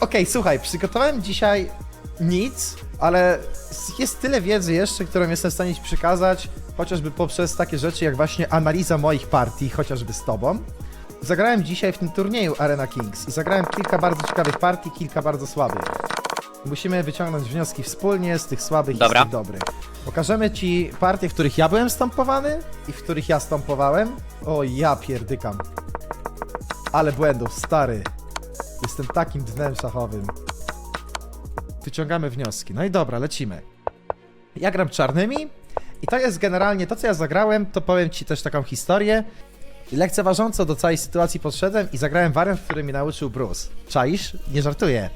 Okej, słuchaj, przygotowałem dzisiaj nic, ale jest tyle wiedzy jeszcze, którą jestem w stanie ci przekazać, chociażby poprzez takie rzeczy jak właśnie analiza moich partii, chociażby z tobą. Zagrałem dzisiaj w tym turnieju Arena Kings i zagrałem kilka bardzo ciekawych partii, kilka bardzo słabych. Musimy wyciągnąć wnioski wspólnie z tych słabych i Dobra. z tych dobrych. Pokażemy ci partie, w których ja byłem stąpowany i w których ja stąpowałem. O, ja pierdykam. Ale błędów, stary. Jestem takim dnem szachowym. Wyciągamy wnioski. No i dobra, lecimy. Ja gram czarnymi i to jest generalnie to, co ja zagrałem, to powiem ci też taką historię. Lekceważąco do całej sytuacji podszedłem i zagrałem wariant, który mi nauczył Bruce. Czaisz? Nie żartuję.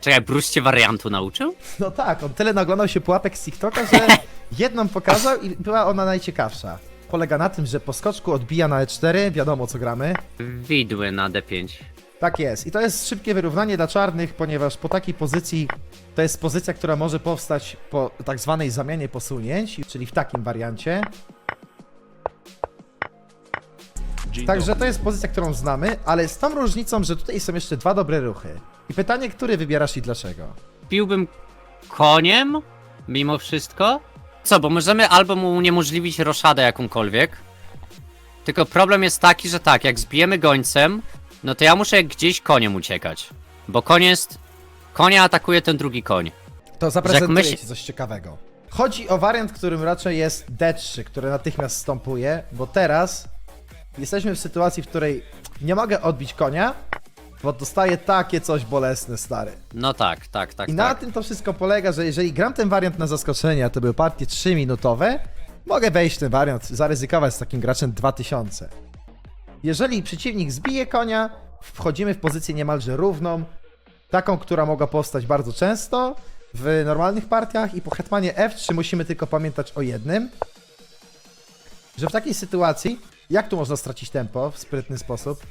Czekaj, Bruce cię wariantu nauczył? No tak, on tyle naglądał się pułapek z TikToka, że jedną pokazał i była ona najciekawsza. Polega na tym, że po skoczku odbija na E4, wiadomo co gramy. Widły na D5. Tak jest. I to jest szybkie wyrównanie dla czarnych, ponieważ po takiej pozycji to jest pozycja, która może powstać po tak zwanej zamianie posunięć, czyli w takim wariancie. Także to jest pozycja, którą znamy, ale z tą różnicą, że tutaj są jeszcze dwa dobre ruchy. I pytanie, który wybierasz i dlaczego? Piłbym koniem, mimo wszystko. Co, bo możemy albo mu uniemożliwić roszadę jakąkolwiek. Tylko problem jest taki, że tak, jak zbijemy gońcem, no to ja muszę gdzieś koniem uciekać. Bo koń jest... Konia atakuje ten drugi koń. To zaprezentuję myśl- ci coś ciekawego. Chodzi o wariant, którym raczej jest D3, który natychmiast stąpuje, bo teraz jesteśmy w sytuacji, w której nie mogę odbić konia, bo dostaję takie coś bolesne, stary. No tak, tak, tak, I na tak. tym to wszystko polega, że jeżeli gram ten wariant na zaskoczenie, a to były partie 3-minutowe, mogę wejść w ten wariant, zaryzykować z takim graczem 2000. Jeżeli przeciwnik zbije konia, wchodzimy w pozycję niemalże równą, taką, która mogła powstać bardzo często w normalnych partiach i po hetmanie F3 musimy tylko pamiętać o jednym, że w takiej sytuacji, jak tu można stracić tempo w sprytny sposób?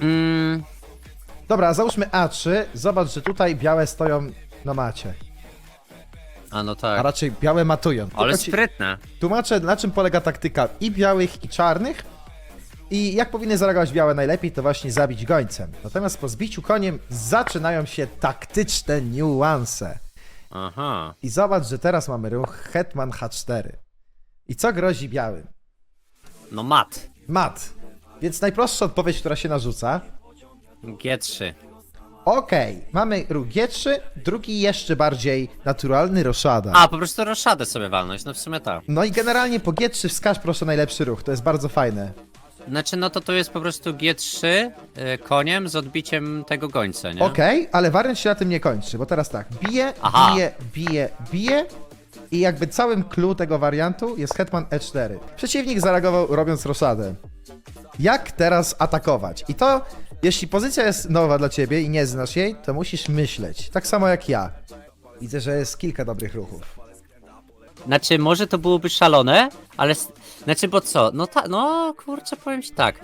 Mm, Dobra, załóżmy A3, zobacz, że tutaj białe stoją na macie. a no A tak. raczej białe matują. Ale Tylko ci sprytne. tłumaczę, na czym polega taktyka i białych, i czarnych. I jak powinny zareagować białe najlepiej, to właśnie zabić gońcem. Natomiast po zbiciu koniem zaczynają się taktyczne niuanse. Aha. I zobacz, że teraz mamy ruch Hetman H4. I co grozi białym? No mat. Mat. Więc najprostsza odpowiedź, która się narzuca. G3. Okej, mamy ruch G3, drugi jeszcze bardziej naturalny, roszada. A, po prostu roszadę sobie walnąć, no w sumie tak. No i generalnie po G3 wskaż proszę najlepszy ruch, to jest bardzo fajne. Znaczy, no to to jest po prostu G3 y, koniem z odbiciem tego gońca, nie? Okej, ale wariant się na tym nie kończy, bo teraz tak, bije, Aha. bije, bije, bije i jakby całym clue tego wariantu jest hetman E4. Przeciwnik zareagował robiąc roszadę. Jak teraz atakować? I to, jeśli pozycja jest nowa dla ciebie i nie znasz jej, to musisz myśleć. Tak samo jak ja. Widzę, że jest kilka dobrych ruchów. Znaczy, może to byłoby szalone, ale. s- Znaczy, bo co? No ta, no kurczę, powiem ci tak.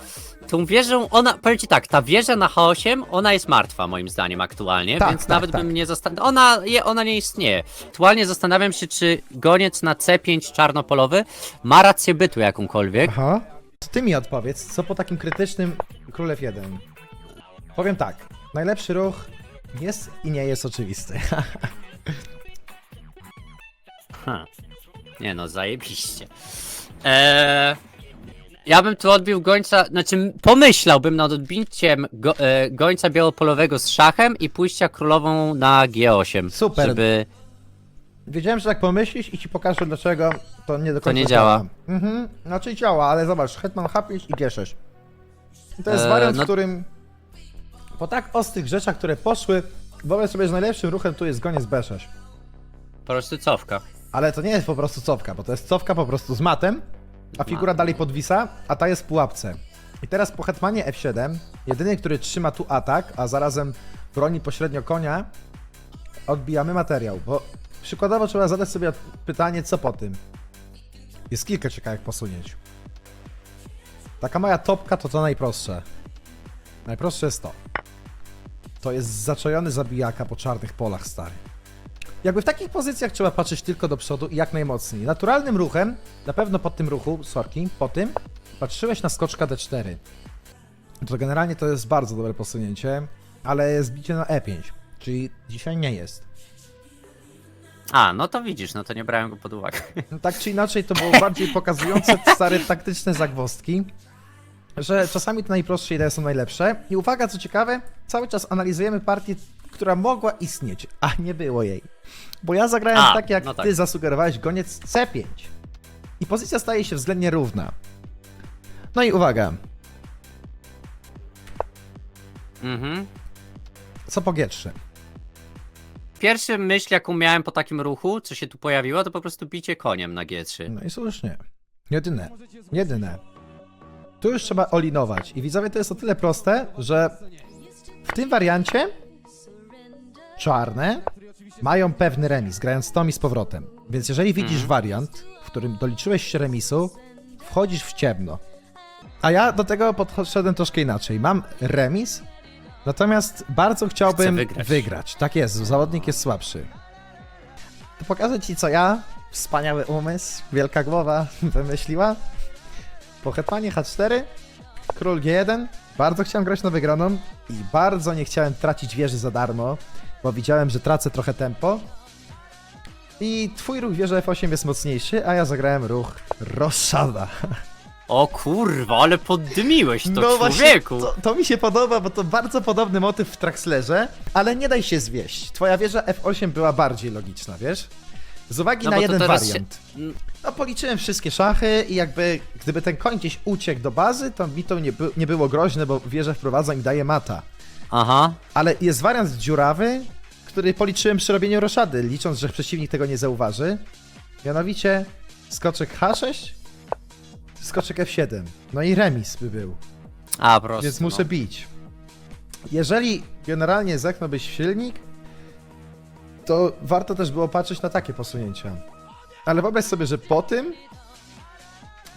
Tą wieżą, ona, powiem ci tak, ta wieża na H8, ona jest martwa moim zdaniem aktualnie, Tak, więc tak, nawet tak. bym nie zastanawiał. Ona, je, ona nie istnieje. Aktualnie zastanawiam się, czy goniec na C5 czarnopolowy ma rację bytu jakąkolwiek. Aha. To ty mi odpowiedz, co po takim krytycznym królew 1? Powiem tak, najlepszy ruch jest i nie jest oczywisty. Ha. Nie no, zajebiście. Eee, ja bym tu odbił gońca, znaczy pomyślałbym nad odbiciem go, e, gońca białopolowego z szachem i pójścia królową na G8. Super. Żeby... Wiedziałem, że tak pomyślisz i ci pokażę dlaczego to nie do końca nie działa. działa. Mhm, znaczy działa, ale zobacz, Hetman H5 i G6. I to jest Eee, wariant, no- w którym po tak ostrych rzeczach, które poszły, wyobraź sobie, że najlepszym ruchem tu jest goniec B6. Po prostu cofka. Ale to nie jest po prostu cofka, bo to jest cofka po prostu z matem, a figura dalej podwisa, a ta jest w pułapce. I teraz po hetmanie F7, jedyny, który trzyma tu atak, a zarazem broni pośrednio konia, odbijamy materiał, bo przykładowo trzeba zadać sobie pytanie, co po tym. Jest kilka ciekawych posunięć. Taka moja topka to to najprostsze. Najprostsze jest to. To jest zaczojony zabijaka po czarnych polach, stary. Jakby w takich pozycjach trzeba patrzeć tylko do przodu i jak najmocniej. Naturalnym ruchem, na pewno po tym ruchu, sorki, po tym, patrzyłeś na skoczka D4. To generalnie to jest bardzo dobre posunięcie, ale jest bicie na E5. Czyli dzisiaj nie jest. A, no to widzisz, no to nie brałem go pod uwagę. No, tak czy inaczej, to było bardziej pokazujące stare taktyczne zagwozdki, że czasami te najprostsze idee są najlepsze. I uwaga, co ciekawe, cały czas analizujemy partię, która mogła istnieć, a nie było jej. Bo ja zagrałem A, tak, jak no tak. ty zasugerowałeś, goniec C5. I pozycja staje się względnie równa. No i uwaga, Mhm. co po G3? Pierwsza myśl, jaką miałem po takim ruchu, co się tu pojawiło, to po prostu bicie koniem na G3. No i słusznie. Jedyne. Jedyne. Tu już trzeba olinować. I widzowie, to jest o tyle proste, że w tym wariancie czarne mają pewny remis, grając Tomi z powrotem. Więc jeżeli widzisz wariant, w którym doliczyłeś się remisu, wchodzisz w ciemno. A ja do tego podszedłem troszkę inaczej. Mam remis, natomiast bardzo chciałbym wygrać. wygrać. Tak jest, zawodnik jest słabszy. To pokażę ci, co ja, wspaniały umysł, wielka głowa, wymyśliła. Po hetmanie H4, król G1, bardzo chciałem grać na wygraną i bardzo nie chciałem tracić wieży za darmo, bo widziałem, że tracę trochę tempo. I twój ruch wieży F8 jest mocniejszy, a ja zagrałem ruch Roszada. O kurwa, ale poddymiłeś to No właśnie, człowieku! to, to mi się podoba, bo to bardzo podobny motyw w Traxlerze, ale nie daj się zwieść. Twoja wieża F8 była bardziej logiczna, wiesz? Z uwagi No na bo to jeden teraz się- wariant. No policzyłem wszystkie szachy i jakby gdyby ten koń gdzieś uciekł do bazy, to mi to nie, by, nie było groźne, bo wieżę wprowadza i daje mata. Aha. Ale jest wariant dziurawy, który policzyłem przy robieniu roszady, licząc, że przeciwnik tego nie zauważy. Mianowicie skoczek H6, skoczek F7. No i remis by był. A, prosto. Więc muszę no. bić. Jeżeli generalnie zechnąłbyś silnik, to warto też było patrzeć na takie posunięcia. Ale wyobraź sobie, że po tym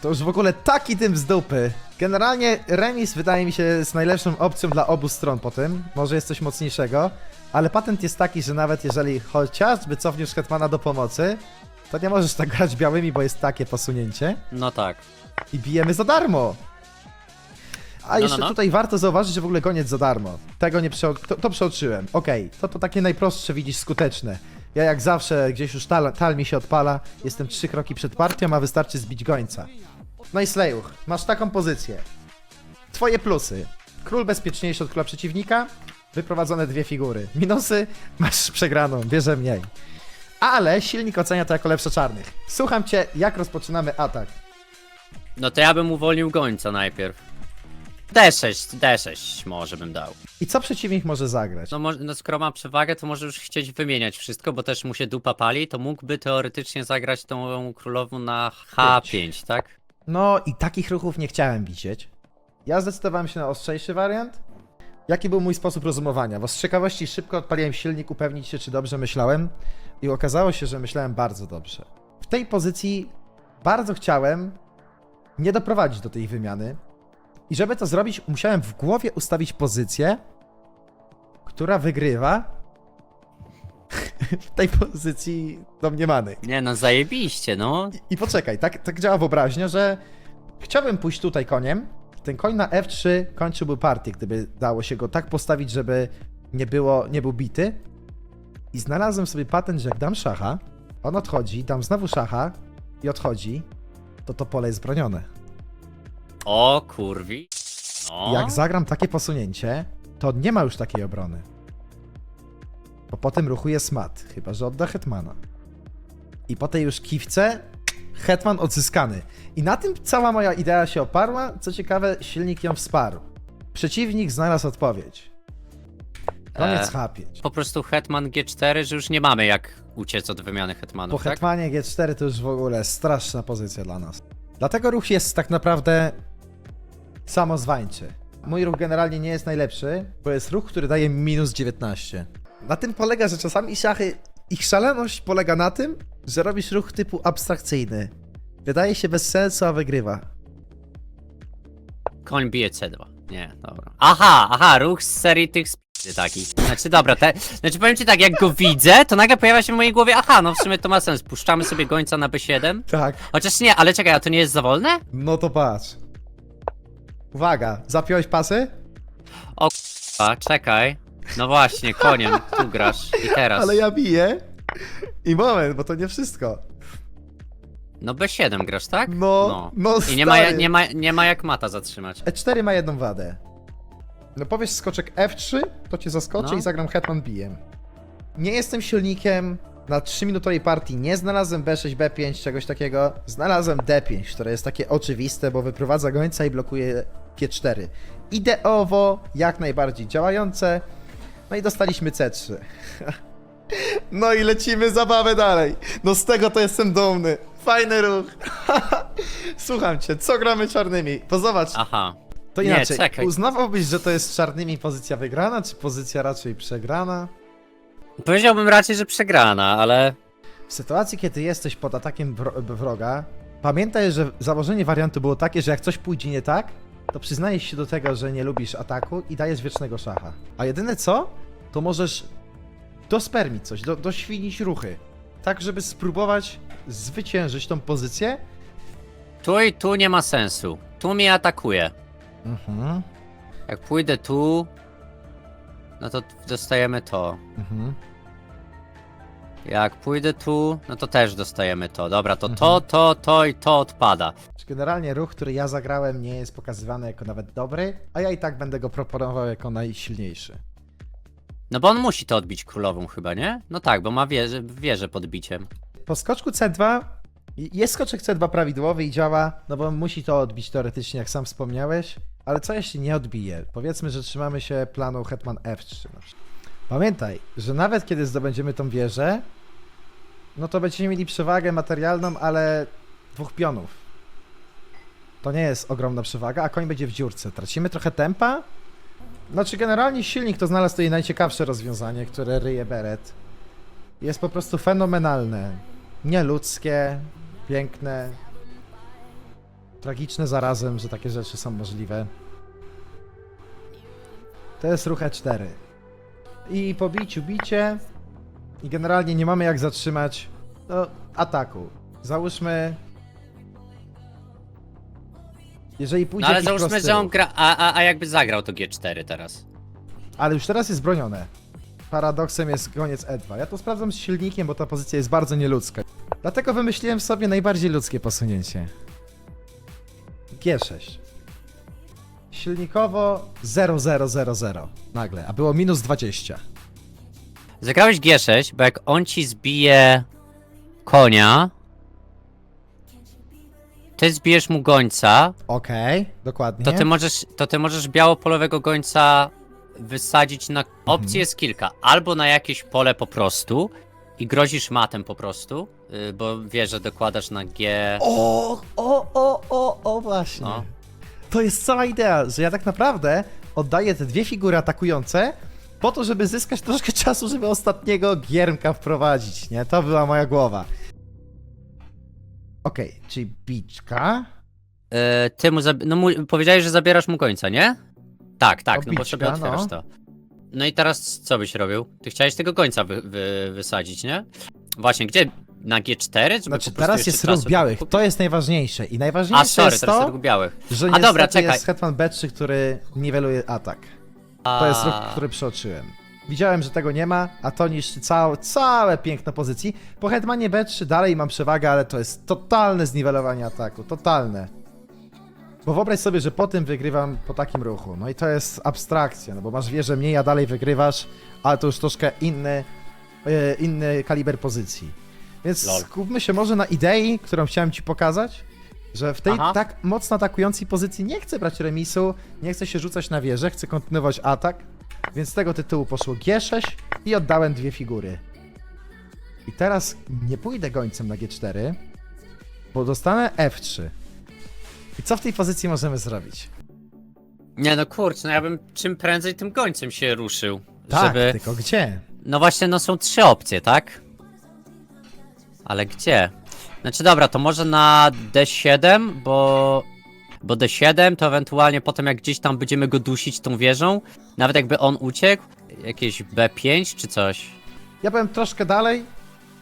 to już w ogóle taki tym z dupy. Generalnie remis wydaje mi się jest najlepszą opcją dla obu stron po tym. Może jest coś mocniejszego, ale patent jest taki, że nawet jeżeli chociażby cofniesz Hetmana do pomocy, to nie możesz tak grać białymi, bo jest takie posunięcie No tak. i bijemy za darmo. A No, jeszcze no, no. tutaj warto zauważyć, że w ogóle goniec za darmo. Tego nie to, to przeoczyłem. Okej, to to takie najprostsze widzisz skuteczne. Ja jak zawsze gdzieś już tal, tal mi się odpala, jestem trzy kroki przed partią, a wystarczy zbić gońca. No i Slejuch, masz taką pozycję. Twoje plusy. Król bezpieczniejszy od króla przeciwnika, wyprowadzone dwie figury. Minusy, masz przegraną, bierze mniej. Ale silnik ocenia to jako lepsze czarnych. Słucham cię, jak rozpoczynamy atak. No to ja bym uwolnił gońca najpierw. D6, D6 może bym dał. I co przeciwnik może zagrać? No, no skoro ma przewagę, to może już chcieć wymieniać wszystko, bo też mu się dupa pali, to mógłby teoretycznie zagrać tą królową na H5, tak? No i takich ruchów nie chciałem widzieć. Ja zdecydowałem się na ostrzejszy wariant. Jaki był mój sposób rozumowania? Bo z ciekawości szybko odpaliłem silnik, upewnić się, czy dobrze myślałem. I okazało się, że myślałem bardzo dobrze. W tej pozycji bardzo chciałem nie doprowadzić do tej wymiany. I żeby to zrobić, musiałem w głowie ustawić pozycję, która wygrywa w tej pozycji domniemanej. Nie no, zajebiście, no. I poczekaj, tak, tak działa wyobraźnia, że chciałbym pójść tutaj koniem. Ten koń na F3 kończyłby partię, gdyby dało się go tak postawić, żeby nie, było, nie był bity. I znalazłem sobie patent, że jak dam szacha, on odchodzi, dam znowu szacha i odchodzi, to to pole jest bronione. O kurwi. No. I jak zagram takie posunięcie, to nie ma już takiej obrony. Bo po tym ruchu jest mat, chyba że odda hetmana. I po tej już kiwce hetman odzyskany. I na tym cała moja idea się oparła. Co ciekawe, silnik ją wsparł. Przeciwnik znalazł odpowiedź. Koniec E, H5. Po prostu Hetman G4, że już nie mamy jak uciec od wymiany Po Hetmanów, tak? hetmanie G4 to już w ogóle straszna pozycja dla nas. Dlatego ruch jest tak naprawdę samozwańczy. Mój ruch generalnie nie jest najlepszy, bo jest ruch, który daje minus 19. Na tym polega, że czasami szachy, ich szaleność polega na tym, że robisz ruch typu abstrakcyjny. Wydaje się bez sensu, a wygrywa. Koń bije C2. Nie, dobra. Aha, aha, ruch z serii tych sp... taki. Znaczy dobra, te, znaczy powiem ci tak, jak go widzę, to nagle pojawia się w mojej głowie, aha, no w sumie to ma sens, puszczamy sobie gońca na B7. Tak. Chociaż nie, ale czekaj, a to nie jest za wolne? No to patrz. Uwaga, zapiąłeś pasy? A, czekaj. No właśnie, koniem, tu grasz. I teraz. Ale ja biję. I moment, bo to nie wszystko. No B7 grasz, tak? No, no I nie ma, stary. nie, ma, nie ma jak mata zatrzymać. E4 ma jedną wadę. No powiesz skoczek F3, to cię zaskoczy No. i zagram hetman bijem. Nie jestem silnikiem, na 3-minutowej partii nie znalazłem B6, B5, czegoś takiego. Znalazłem D5, które jest takie oczywiste, bo wyprowadza gońca i blokuje G4. Ideowo, jak najbardziej działające. No i dostaliśmy C3. No i lecimy zabawę dalej. No z tego to jestem dumny. Fajny ruch. Słucham cię, co gramy czarnymi? Bo zobacz, Aha. to Nie, inaczej. czekaj. Uznawałbyś, że to jest czarnymi pozycja wygrana, czy pozycja raczej przegrana? Powiedziałbym raczej, że przegrana, ale. W sytuacji, kiedy jesteś pod atakiem wro- wroga, pamiętaj, że założenie wariantu było takie, że jak coś pójdzie nie tak, to przyznajesz się do tego, że nie lubisz ataku i dajesz wiecznego szacha. A jedyne co, to możesz dospermić coś, do, doświnić ruchy. Tak, żeby spróbować zwyciężyć tą pozycję. Tu i tu nie ma sensu. Tu mnie atakuje. Mhm, Jak pójdę tu. No to dostajemy to. mhm. Jak pójdę tu, no to też dostajemy to. Dobra, to Mhm. to, to, to i to odpada. Generalnie ruch, który ja zagrałem, nie jest pokazywany jako nawet dobry, a ja i tak będę go proponował jako najsilniejszy. No bo on musi to odbić królową chyba, nie? No tak, bo ma wieżę, wieżę pod biciem. Po skoczku C2 jest skoczek C2 prawidłowy i działa, no bo musi to odbić teoretycznie, jak sam wspomniałeś, ale co jeśli nie odbije? Powiedzmy, że trzymamy się planu Hetman F3 na przykład. Pamiętaj, że nawet kiedy zdobędziemy tą wieżę, no to będziemy mieli przewagę materialną, ale dwóch pionów. To nie jest ogromna przewaga, a koń będzie w dziurce. Tracimy trochę tempa? Znaczy generalnie silnik to znalazł tutaj najciekawsze rozwiązanie, które ryje Beret. Jest po prostu fenomenalne. Nieludzkie, piękne, tragiczne zarazem, że takie rzeczy są możliwe. To jest ruch E4. I po biciu bicie i generalnie nie mamy jak zatrzymać no, ataku. Załóżmy jeżeli pójdzie No ale jakiś załóżmy, prosty że on ruch. gra. A, a, a jakby zagrał to G4 teraz. Ale już teraz jest bronione. Paradoksem jest goniec E2. Ja to sprawdzam z silnikiem, bo ta pozycja jest bardzo nieludzka. Dlatego wymyśliłem sobie najbardziej ludzkie posunięcie. G6. Silnikowo 0000 nagle, a było minus 20. Zagrałeś G6, bo jak on ci zbije konia, ty zbijesz mu gońca, Okej, dokładnie. to ty możesz, to ty możesz białopolowego gońca wysadzić na... Opcji jest kilka. Albo na jakieś pole po prostu i grozisz matem po prostu, yy, bo wiesz, że dokładasz na G... O, o, o, o, o, właśnie. No. To jest cała idea, że ja tak naprawdę oddaję te dwie figury atakujące po to, żeby zyskać troszkę czasu, żeby ostatniego giermka wprowadzić, nie? To była moja głowa. Okej, czyli biczka. Yy, ty mu, zabi- no mu powiedziałeś, że zabierasz mu gońca, nie? Tak, tak, no bo Obiczka, sobie otwierasz no. to. No i teraz co byś robił? Ty chciałeś tego gońca wy, wy, wysadzić, nie? Właśnie, gdzie? Na G4? Żeby Znaczy, po prostu teraz jeszcze jest czasu ruch białych, to jest najważniejsze. I najważniejsze A, sorry, jest teraz to, jest ruch białych. że A niestety dobra, czekaj. jest Hetman B3, który niweluje atak. To jest ruch, który przeoczyłem. Widziałem, że tego nie ma, a to niszczy całe, całe piękno pozycji. Po Hetmanie B3 dalej mam przewagę, ale to jest totalne zniwelowanie ataku. Totalne. Bo wyobraź sobie, że po tym wygrywam po takim ruchu. No i to jest abstrakcja, no bo masz wieżę mniej, a dalej wygrywasz, ale to już troszkę inny, e, inny kaliber pozycji. Więc Lol. skupmy się może na idei, którą chciałem ci pokazać, że w tej Aha. tak mocno atakującej pozycji nie chcę brać remisu, nie chcę się rzucać na wieżę, chcę kontynuować atak, więc z tego tytułu poszło G6 i oddałem dwie figury. I teraz nie pójdę gońcem na G4, bo dostanę F3. I co w tej pozycji możemy zrobić? Nie no kurczę, no ja bym czym prędzej tym gońcem się ruszył. Tak, żeby... tylko gdzie? No właśnie, no są trzy opcje, tak? Ale gdzie? Znaczy dobra, to może na D7, bo... Bo D7 to ewentualnie potem jak gdzieś tam będziemy go dusić tą wieżą, nawet jakby on uciekł, jakieś B5 czy coś. Ja byłem troszkę dalej,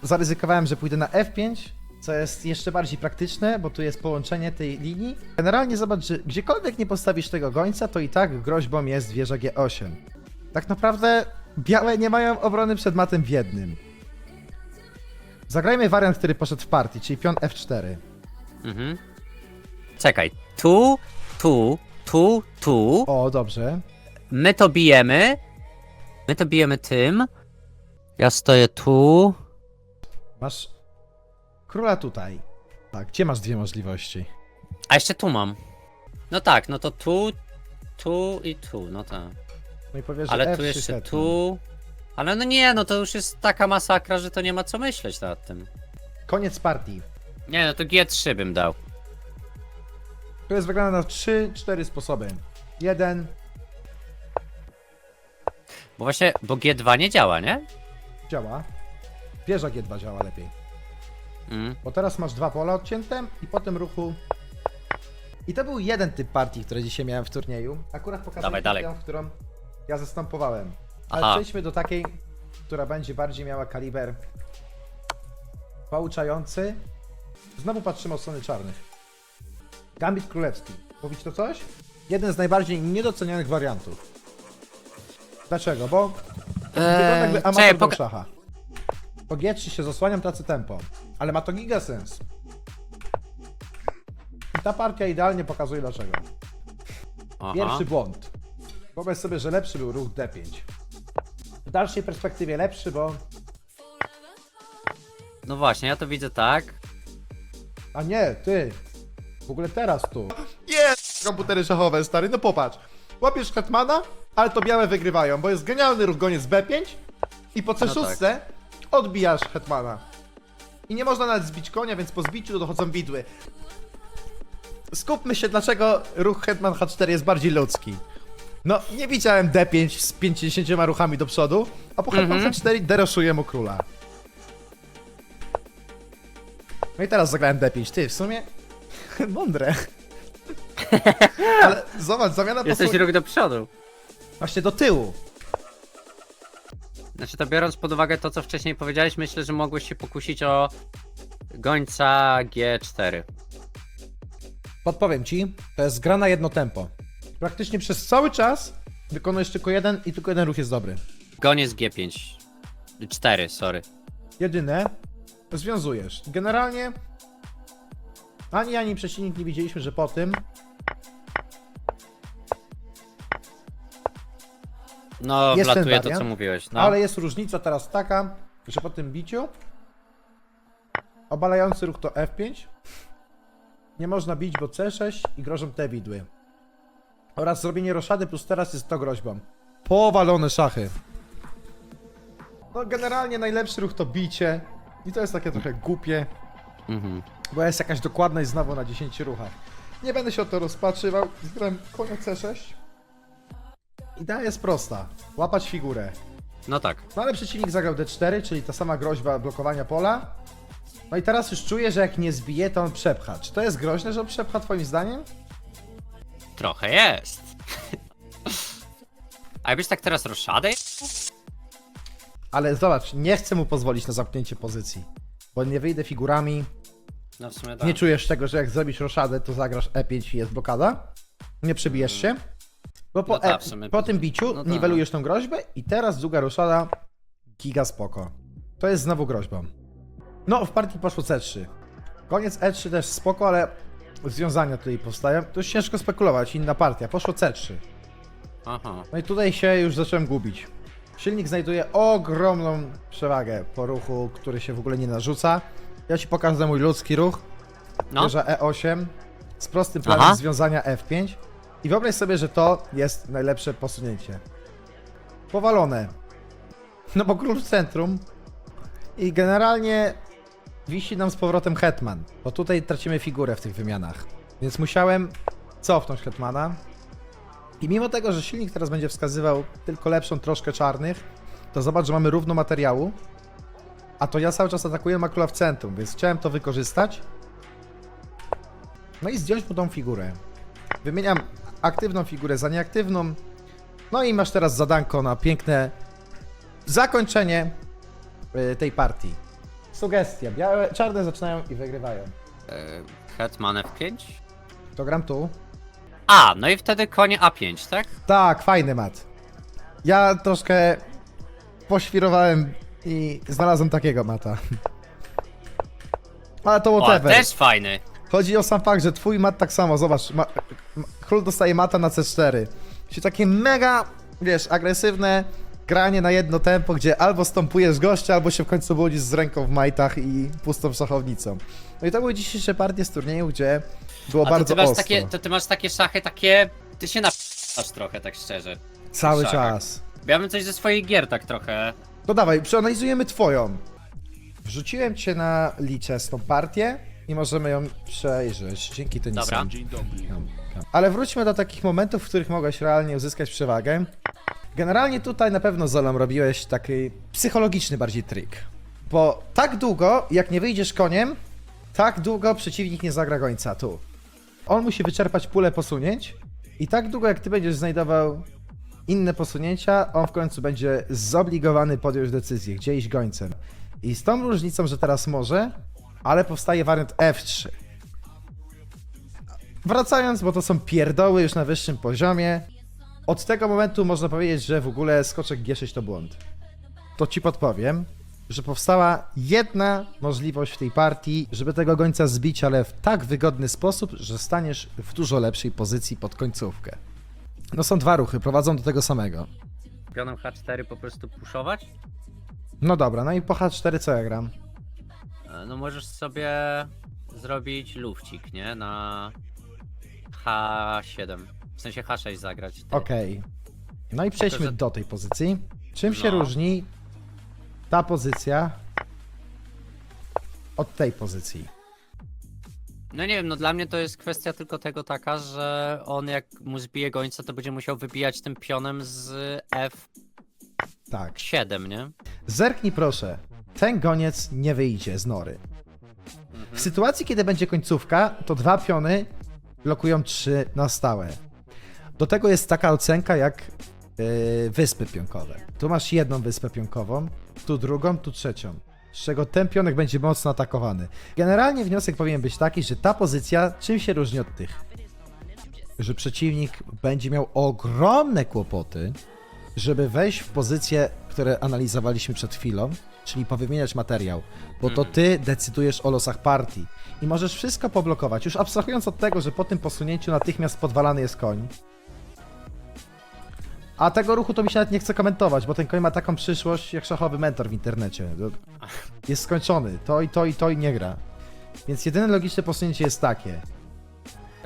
zaryzykowałem, że pójdę na F5, co jest jeszcze bardziej praktyczne, bo tu jest połączenie tej linii. Generalnie zobacz, że gdziekolwiek nie postawisz tego gońca, to i tak groźbą jest wieża G8. Tak naprawdę białe nie mają obrony przed matem w jednym. Zagrajmy wariant, który poszedł w partii, czyli pion F4. Mhm. Czekaj, tu, tu, tu, tu. O, dobrze. My to bijemy. My to bijemy tym. Ja stoję tu. Masz króla tutaj. Tak, gdzie masz dwie możliwości? A jeszcze tu mam. No tak, no to tu, tu i tu, no tak. No i powiesz, że Ale F3 tu jeszcze tu. Ale no nie, no to już jest taka masakra, że to nie ma co myśleć nad tym. Koniec partii. Nie, no to G3 bym dał. To jest wygrana na 3-4 sposoby. Jeden Bo właśnie, bo G2 nie działa, nie? działa. Wieża G2 działa lepiej. Mm. Bo teraz masz dwa pola odcięte i po tym ruchu... I to był jeden typ partii, które dzisiaj miałem w turnieju. Akurat pokazuję Dawaj dalej. partię, którą ja zastępowałem. Ale Aha. przejdźmy do takiej, która będzie bardziej miała kaliber pouczający. Znowu patrzymy od strony czarnych. Gambit Królewski. Mówić to coś? Jeden z najbardziej niedocenianych wariantów. Dlaczego? Bo wygląda jakby amator czekaj, poka- szacha. Po G3 się zasłaniam, tracę tempo. Ale ma to giga sens. I ta partia idealnie pokazuje dlaczego. Aha. Pierwszy błąd. Wyobraź sobie, że lepszy był ruch D5. W dalszej perspektywie lepszy, bo... No właśnie, ja to widzę tak. A nie, ty. W ogóle teraz tu. Jest! Komputery szachowe, stary, no popatrz. Łapiesz hetmana, ale to białe wygrywają, bo jest genialny ruch goniec B5 i po C6 No tak. odbijasz hetmana. I nie można nawet zbić konia, więc po zbiciu dochodzą widły. Skupmy się, dlaczego ruch hetman H4 jest bardziej ludzki. No, nie widziałem D5 z 50 ruchami do przodu, a po Mhm. H4 deroszuje mu króla. No i teraz zagrałem D5. Ty, w sumie mądre. Ale zobacz, zamiana Jesteś posłu... rok do przodu. Właśnie do tyłu. Znaczy to biorąc pod uwagę to, co wcześniej powiedziałeś, myślę, że mogłeś się pokusić o gońca G4. Podpowiem ci, to jest gra na jedno tempo. Praktycznie przez cały czas wykonujesz tylko jeden i tylko jeden ruch jest dobry. Goniec G5. 4, sorry. Jedyne, związujesz. Generalnie ani ani przeciwnik nie widzieliśmy, że po tym No, Jest ten wlatuje to, wariant, co mówiłeś. No. Ale jest różnica teraz taka, że po tym biciu obalający ruch to F5. Nie można bić, bo C6 i grożą te widły. Oraz zrobienie roszady plus teraz jest to groźbą. Powalone szachy. No generalnie najlepszy ruch to bicie. I to jest takie trochę głupie, Mhm. bo jest jakaś dokładność znowu na 10 ruchach. Nie będę się o to rozpatrywał. Zgrałem konia C6. Idea jest prosta. Łapać figurę. No tak. No ale przeciwnik zagrał D4, czyli ta sama groźba blokowania pola. No i teraz już czuję, że jak nie zbije, to on przepcha. Czy to jest groźne, że on przepcha twoim zdaniem? Trochę jest. A jakbyś tak teraz roszadę? Ale zobacz, nie chcę mu pozwolić na zamknięcie pozycji. Bo nie wyjdę figurami. No w sumie tak. Nie czujesz tego, że jak zrobisz roszadę, to zagrasz E5 i jest blokada. Nie przebijesz się. Bo po, No tak, e, sumie- po tym biciu no tak. niwelujesz tą groźbę i teraz długa roszada giga spoko. To jest znowu groźbą. No, w partii poszło C3. Koniec E3 też spoko, ale związania tutaj powstają. To już ciężko spekulować, inna partia. Poszło C3. Aha. No i tutaj się już zacząłem gubić. Silnik znajduje ogromną przewagę po ruchu, który się w ogóle nie narzuca. Ja ci pokażę mój ludzki ruch. No. Wieża E8 z prostym planem Aha. związania F5. I wyobraź sobie, że to jest najlepsze posunięcie. Powalone. No bo król w centrum. I generalnie wisi nam z powrotem hetman. Bo tutaj tracimy figurę w tych wymianach. Więc musiałem cofnąć hetmana. I mimo tego, że silnik teraz będzie wskazywał tylko lepszą troszkę czarnych, to zobacz, że mamy równo materiału. A to ja cały czas atakuję makula w centrum, więc chciałem to wykorzystać. No i zdjąć mu tą figurę. Wymieniam aktywną figurę za nieaktywną. No i masz teraz zadanko na piękne zakończenie y, tej partii. Sugestia. Białe, czarne zaczynają i wygrywają. E, Hetman F5? To gram tu. A, no i wtedy konie A5, tak? Tak, fajny mat. Ja troszkę poświrowałem i znalazłem takiego mata. Ale to O, whatever. też fajny. Chodzi o sam fakt, że twój mat tak samo, zobacz, ma, ma, król dostaje mata na C4. Czyli takie mega, wiesz, agresywne granie na jedno tempo, gdzie albo stąpujesz gościa, albo się w końcu budzisz z ręką w majtach i pustą szachownicą. No i to były dzisiejsze partie z turnieju, gdzie było A to bardzo ty, masz ostro. takie, to ty masz takie szachy, takie... Ty się napisz trochę, tak szczerze. Cały czas. Ja bym coś ze swoich gier tak trochę... No dawaj, przeanalizujemy twoją. Wrzuciłem cię na liczę z tą partię i możemy ją przejrzeć. Dzięki tenisom. Dobra. Tam, tam. Ale wróćmy do takich momentów, w których mogłeś realnie uzyskać przewagę. Generalnie tutaj na pewno Zolom robiłeś taki psychologiczny bardziej trik. Bo tak długo, jak nie wyjdziesz koniem, tak długo przeciwnik nie zagra gońca tu. On musi wyczerpać pulę posunięć i tak długo jak ty będziesz znajdował inne posunięcia, on w końcu będzie zobligowany podjąć decyzję, gdzie iść gońcem. I z tą różnicą, że teraz może, ale powstaje wariant F3. Wracając, bo to są pierdoły już na wyższym poziomie, od tego momentu można powiedzieć, że w ogóle skoczek G6 to błąd. To ci podpowiem, że powstała jedna możliwość w tej partii, żeby tego gońca zbić, ale w tak wygodny sposób, że staniesz w dużo lepszej pozycji pod końcówkę. No są dwa ruchy, prowadzą do tego samego. Pionem H4 po prostu puszować? No dobra, no i po H4 co ja gram? E, No możesz sobie zrobić lufcik, nie? Na H7. W sensie H6 zagrać. Ty. Okej. No i przejdźmy Tylko, że- do tej pozycji. Czym się No. różni ta pozycja od tej pozycji? No nie wiem, no dla mnie to jest kwestia tylko tego taka, że on jak mu zbije gońca, to będzie musiał wybijać tym pionem z Tak. F7, nie? Zerknij proszę. Ten goniec nie wyjdzie z nory. W sytuacji, kiedy będzie końcówka, to dwa piony blokują trzy na stałe. Do tego jest taka ocenka jak yy, wyspy pionkowe. Tu masz jedną wyspę pionkową, tu drugą, tu trzecią. Z czego ten pionek będzie mocno atakowany. Generalnie wniosek powinien być taki, że ta pozycja czym się różni od tych? Że przeciwnik będzie miał ogromne kłopoty, żeby wejść w pozycje, które analizowaliśmy przed chwilą, czyli powymieniać materiał, bo to ty decydujesz o losach partii i możesz wszystko poblokować. Już abstrahując od tego, że po tym posunięciu natychmiast podwalany jest koń. A tego ruchu to mi się nawet nie chce komentować, bo ten koń ma taką przyszłość jak szachowy mentor w internecie. Jest skończony. To i to i to i nie gra. Więc jedyne logiczne posunięcie jest takie.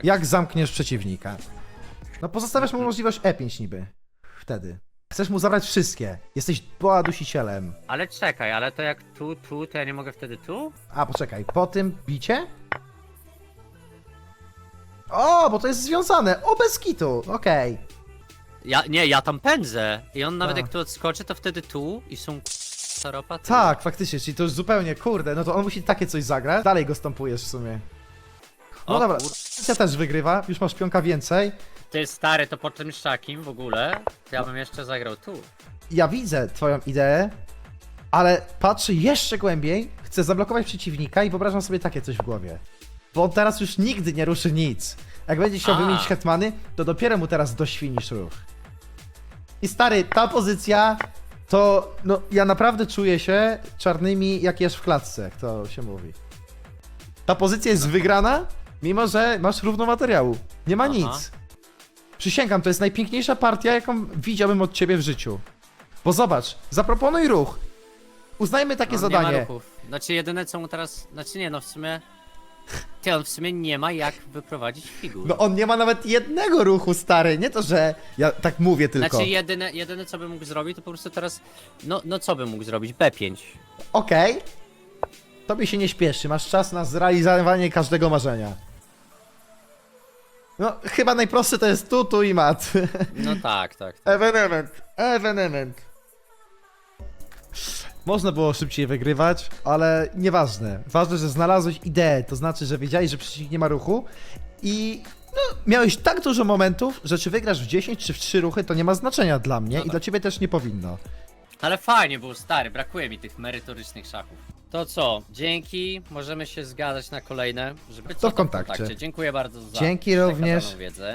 Jak zamkniesz przeciwnika? No pozostawiasz mu możliwość E5 niby. Wtedy. Chcesz mu zabrać wszystkie. Jesteś boa dusicielem. Ale czekaj, ale to jak tu, tu, to ja nie mogę wtedy tu? A, poczekaj, po tym bicie? O, bo to jest związane. O, bez kitu. Okej. Ja, nie, ja tam pędzę. I on nawet A. jak tu odskoczy, to wtedy tu i są saropa. tu. Tak, faktycznie, czyli to już zupełnie, kurde, no to on musi takie coś zagrać. Dalej go stąpujesz w sumie. No O dobra, kur- też wygrywa, już masz pionka więcej. Ty stary, to po czymś takim w ogóle, to ja bym jeszcze zagrał tu. Ja widzę twoją ideę, ale patrzę jeszcze głębiej, chcę zablokować przeciwnika i wyobrażam sobie takie coś w głowie. Bo on teraz już nigdy nie ruszy nic. Jak będzie chciał A. wymienić hetmany, to dopiero mu teraz doświnisz ruch. I stary, ta pozycja to, no, ja naprawdę czuję się czarnymi jak jesz w klatce, jak to się mówi. Ta pozycja jest wygrana, mimo że masz równo materiału. Nie ma Aha. nic. Przysięgam, to jest najpiękniejsza partia, jaką widziałbym od ciebie w życiu. Bo zobacz, zaproponuj ruch. Uznajmy takie No, Nie ma zadanie. ruchów. Znaczy jedyne co mu teraz, znaczy nie no w sumie, ty on w sumie nie ma jak wyprowadzić figur. No on nie ma nawet jednego ruchu, stary. Nie to, że ja tak mówię tylko. Znaczy jedyne, jedyne co bym mógł zrobić to po prostu teraz, no, no co bym mógł zrobić? B5. Okej. Tobie się nie śpieszy, masz czas na zrealizowanie każdego marzenia. No, chyba najprostsze to jest tu, tu i mat. No tak, tak. tak. Evenement, evenement. Można było szybciej wygrywać, ale nieważne. Ważne, że znalazłeś ideę, to znaczy, że wiedziałeś, że przeciwnik nie ma ruchu i no, miałeś tak dużo momentów, że czy wygrasz w 10 czy w 3 ruchy, to nie ma znaczenia dla mnie No i tak. dla ciebie też nie powinno. Ale fajnie było, stary, brakuje mi tych merytorycznych szachów. To co, dzięki, możemy się zgadzać na kolejne, żeby To w co tam kontakcie. Dziękuję bardzo za Dzięki przekazaną również. wiedzę.